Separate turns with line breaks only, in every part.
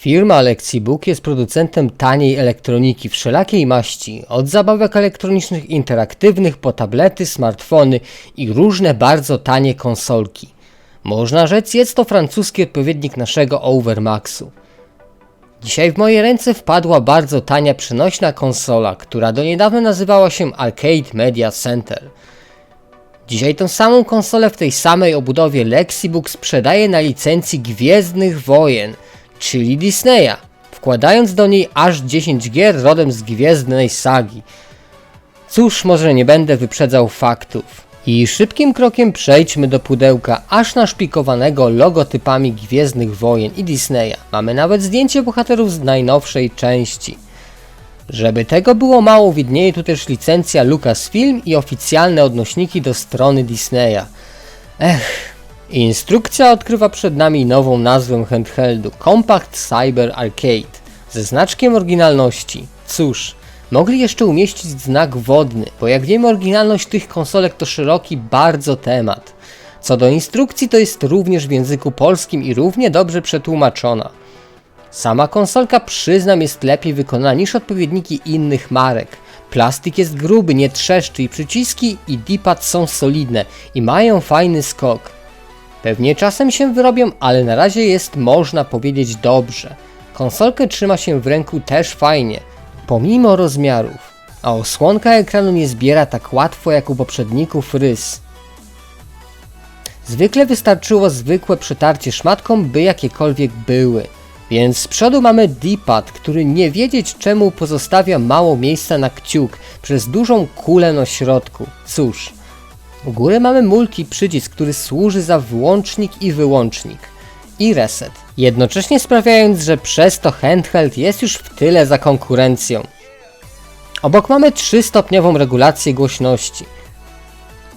Firma Lexibook jest producentem taniej elektroniki wszelakiej maści, od zabawek elektronicznych interaktywnych po tablety, smartfony i różne bardzo tanie konsolki. Można rzec, jest to francuski odpowiednik naszego Overmaxu. Dzisiaj w moje ręce wpadła bardzo tania przenośna konsola, która do niedawna nazywała się Arcade Media Center. Dzisiaj tą samą konsolę w tej samej obudowie Lexibook sprzedaje na licencji Gwiezdnych Wojen, czyli Disneya, wkładając do niej aż 10 gier rodem z Gwiezdnej Sagi. Cóż, może nie będę wyprzedzał faktów. I szybkim krokiem przejdźmy do pudełka aż naszpikowanego logotypami Gwiezdnych Wojen i Disneya. Mamy nawet zdjęcie bohaterów z najnowszej części. Żeby tego było mało, widnieje tu też licencja Lucasfilm i oficjalne odnośniki do strony Disneya. Ech, instrukcja odkrywa przed nami nową nazwę handheldu Compact Cyber Arcade ze znaczkiem oryginalności. Cóż, mogli jeszcze umieścić znak wodny, bo jak wiemy oryginalność tych konsolek to szeroki bardzo temat. Co do instrukcji to jest również w języku polskim i równie dobrze przetłumaczona. Sama konsolka przyznam jest lepiej wykonana niż odpowiedniki innych marek. Plastik jest gruby, nie trzeszczy i przyciski i D-pad są solidne i mają fajny skok. Pewnie czasem się wyrobią, ale na razie jest można powiedzieć dobrze. Konsolkę trzyma się w ręku też fajnie, pomimo rozmiarów, a osłonka ekranu nie zbiera tak łatwo jak u poprzedników rys. Zwykle wystarczyło zwykłe przetarcie szmatką, by jakiekolwiek były. Więc z przodu mamy D-pad, który nie wiedzieć czemu pozostawia mało miejsca na kciuk przez dużą kulę na środku. Cóż, u góry mamy multi przycisk, który służy za włącznik i wyłącznik i reset, jednocześnie sprawiając, że przez to handheld jest już w tyle za konkurencją. Obok mamy 3-stopniową regulację głośności.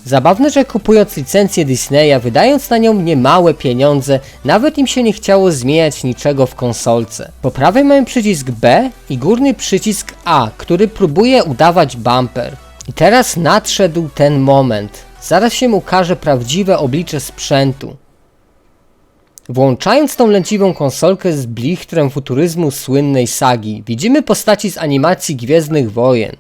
Zabawne, że kupując licencję Disneya, wydając na nią niemałe pieniądze, nawet im się nie chciało zmieniać niczego w konsolce. Po prawej mamy przycisk B i górny przycisk A, który próbuje udawać bumper. I teraz nadszedł ten moment. Zaraz się ukaże prawdziwe oblicze sprzętu. Włączając tą lęciwą konsolkę z blichtrem futuryzmu słynnej sagi, widzimy postaci z animacji Gwiezdnych Wojen.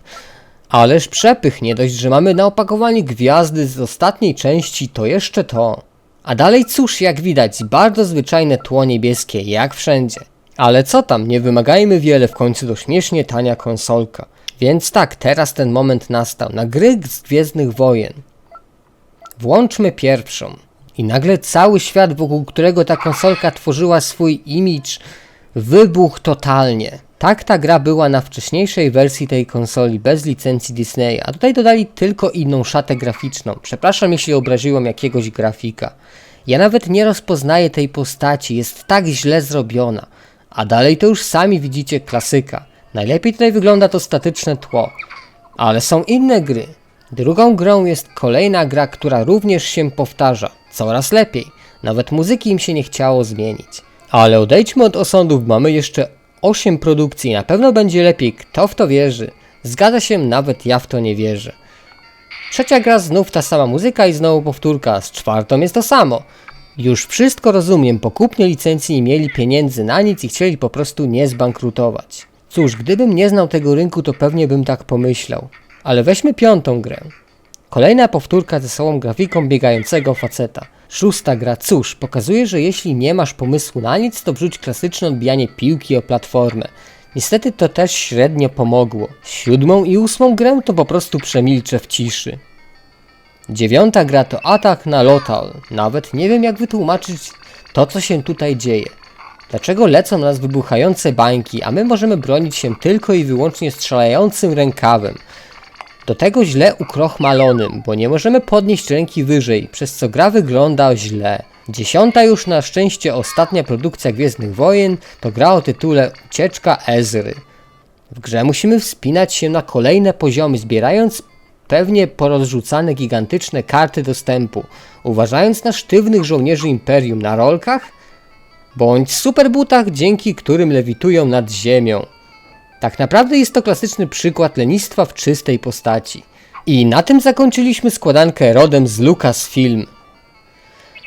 Ależ przepych, nie dość, że mamy na opakowaniu gwiazdy z ostatniej części, to jeszcze to. A dalej cóż, jak widać, bardzo zwyczajne tło niebieskie, jak wszędzie. Ale co tam, nie wymagajmy wiele, w końcu to śmiesznie tania konsolka. Więc tak, teraz ten moment nastał, na gry z Gwiezdnych Wojen. Włączmy pierwszą. I nagle cały świat, wokół którego ta konsolka tworzyła swój image, wybuchł totalnie. Tak ta gra była na wcześniejszej wersji tej konsoli bez licencji Disneya, a tutaj dodali tylko inną szatę graficzną. Przepraszam jeśli obraziłem jakiegoś grafika. Ja nawet nie rozpoznaję tej postaci, jest tak źle zrobiona. A dalej to już sami widzicie klasyka. Najlepiej tutaj wygląda to statyczne tło. Ale są inne gry. Drugą grą jest kolejna gra, która również się powtarza. Coraz lepiej. Nawet muzyki im się nie chciało zmienić. Ale odejdźmy od osądów, mamy jeszcze 8 produkcji, na pewno będzie lepiej, kto w to wierzy. Zgadza się, nawet ja w to nie wierzę. Trzecia gra znów ta sama muzyka i znowu powtórka, z czwartą jest to samo. Już wszystko rozumiem, po kupnie licencji nie mieli pieniędzy na nic i chcieli po prostu nie zbankrutować. Cóż, gdybym nie znał tego rynku, to pewnie bym tak pomyślał. Ale weźmy piątą grę. Kolejna powtórka ze sobą grafiką biegającego faceta. Szósta gra, cóż, pokazuje, że jeśli nie masz pomysłu na nic, to wrzuć klasyczne odbijanie piłki o platformę. Niestety to też średnio pomogło. Siódmą i ósmą grę to po prostu przemilczę w ciszy. Dziewiąta gra to atak na Lotal. Nawet nie wiem jak wytłumaczyć to co się tutaj dzieje. Dlaczego lecą na nas wybuchające bańki, a my możemy bronić się tylko i wyłącznie strzelającym rękawem? Do tego źle ukrochmalonym, bo nie możemy podnieść ręki wyżej, przez co gra wygląda źle. Dziesiąta już na szczęście ostatnia produkcja Gwiezdnych Wojen to gra o tytule Ucieczka Ezry. W grze musimy wspinać się na kolejne poziomy, zbierając pewnie porozrzucane gigantyczne karty dostępu, uważając na sztywnych żołnierzy Imperium na rolkach, bądź superbutach, dzięki którym lewitują nad ziemią. Tak naprawdę jest to klasyczny przykład lenistwa w czystej postaci. I na tym zakończyliśmy składankę rodem z Lucasfilm.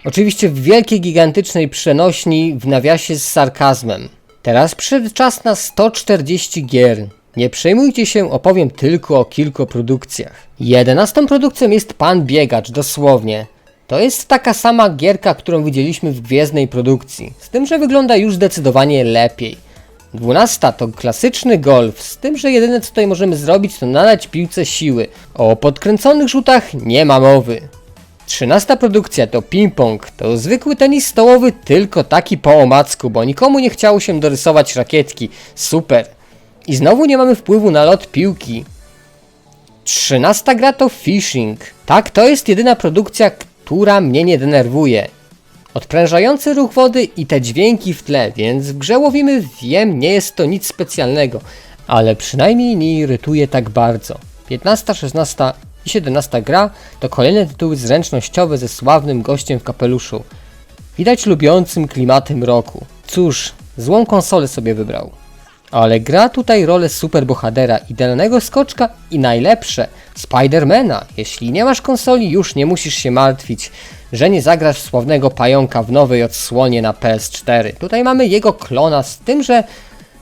Oczywiście w wielkiej, gigantycznej przenośni w nawiasie z sarkazmem. Teraz przyszedł czas na 140 gier. Nie przejmujcie się, opowiem tylko o kilku produkcjach. Jedenastą produkcją jest Pan Biegacz, dosłownie. To jest taka sama gierka, którą widzieliśmy w gwiezdnej produkcji, z tym, że wygląda już zdecydowanie lepiej. Dwunasta to klasyczny golf, z tym, że jedyne co tutaj możemy zrobić to nadać piłce siły. O podkręconych rzutach nie ma mowy. Trzynasta produkcja to ping-pong. To zwykły tenis stołowy, tylko taki po omacku, bo nikomu nie chciało się dorysować rakietki. Super. I znowu nie mamy wpływu na lot piłki. Trzynasta gra to Fishing. Tak, to jest jedyna produkcja, która mnie nie denerwuje. Odprężający ruch wody i te dźwięki w tle, więc w grze łowimy, wiem, nie jest to nic specjalnego, ale przynajmniej nie irytuje tak bardzo. 15, 16 i 17 gra to kolejne tytuły zręcznościowe ze sławnym gościem w kapeluszu. Widać lubiącym klimatem roku. Cóż, złą konsolę sobie wybrał. Ale gra tutaj rolę superbohatera, idealnego skoczka i najlepsze Spidermana. Jeśli nie masz konsoli, już nie musisz się martwić, że nie zagrasz sławnego pająka w nowej odsłonie na PS4. Tutaj mamy jego klona z tym, że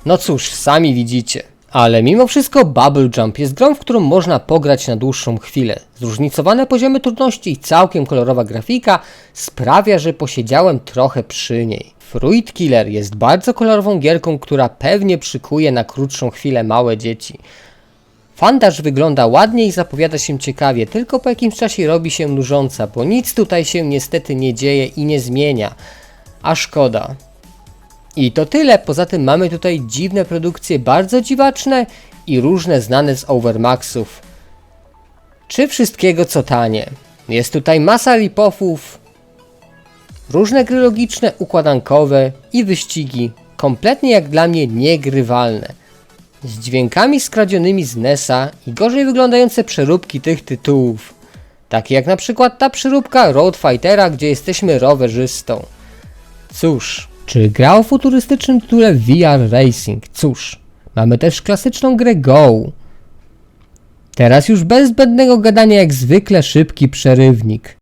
no cóż, sami widzicie. Ale mimo wszystko Bubble Jump jest grą, w którą można pograć na dłuższą chwilę. Zróżnicowane poziomy trudności i całkiem kolorowa grafika sprawia, że posiedziałem trochę przy niej. Fruit Killer jest bardzo kolorową gierką, która pewnie przykuje na krótszą chwilę małe dzieci. Fandaż wygląda ładnie i zapowiada się ciekawie, tylko po jakimś czasie robi się nużąca, bo nic tutaj się niestety nie dzieje i nie zmienia. A szkoda. I to tyle, poza tym mamy tutaj dziwne produkcje, bardzo dziwaczne i różne znane z Overmaxów. Czy wszystkiego co tanie. Jest tutaj masa ripofów, różne gry logiczne, układankowe i wyścigi, kompletnie jak dla mnie niegrywalne. Z dźwiękami skradzionymi z NESa i gorzej wyglądające przeróbki tych tytułów. Takie jak na przykład ta przeróbka Road Fightera, gdzie jesteśmy rowerzystą. Cóż, czy gra o futurystycznym tytule VR Racing? Cóż, mamy też klasyczną grę Go. Teraz już bez zbędnego gadania jak zwykle szybki przerywnik.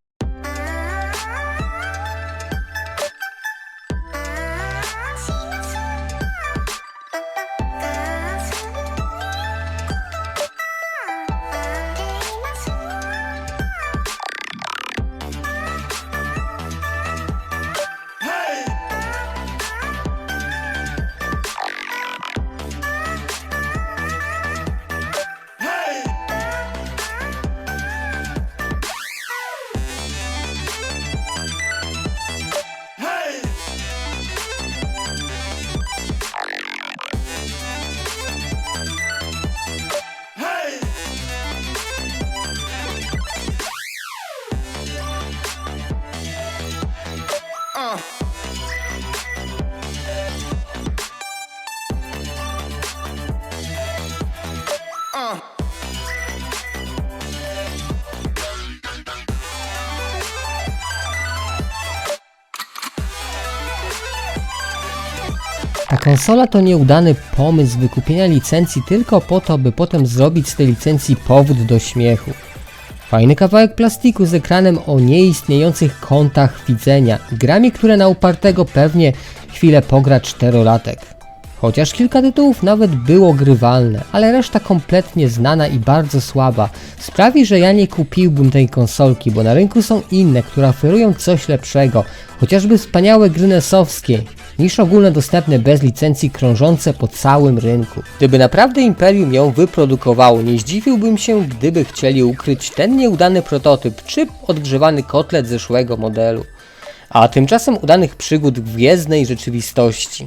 Ta konsola to nieudany pomysł wykupienia licencji tylko po to, by potem zrobić z tej licencji powód do śmiechu. Fajny kawałek plastiku z ekranem o nieistniejących kątach widzenia grami, które na upartego pewnie chwilę pogra czterolatek. Chociaż kilka tytułów nawet było grywalne, ale reszta kompletnie znana i bardzo słaba sprawi, że ja nie kupiłbym tej konsolki, bo na rynku są inne, które oferują coś lepszego, chociażby wspaniałe gry nesowskie, niż ogólnodostępne bez licencji krążące po całym rynku. Gdyby naprawdę Imperium ją wyprodukowało, nie zdziwiłbym się, gdyby chcieli ukryć ten nieudany prototyp czy odgrzewany kotlet zeszłego modelu. A tymczasem udanych przygód w gwiezdnej rzeczywistości.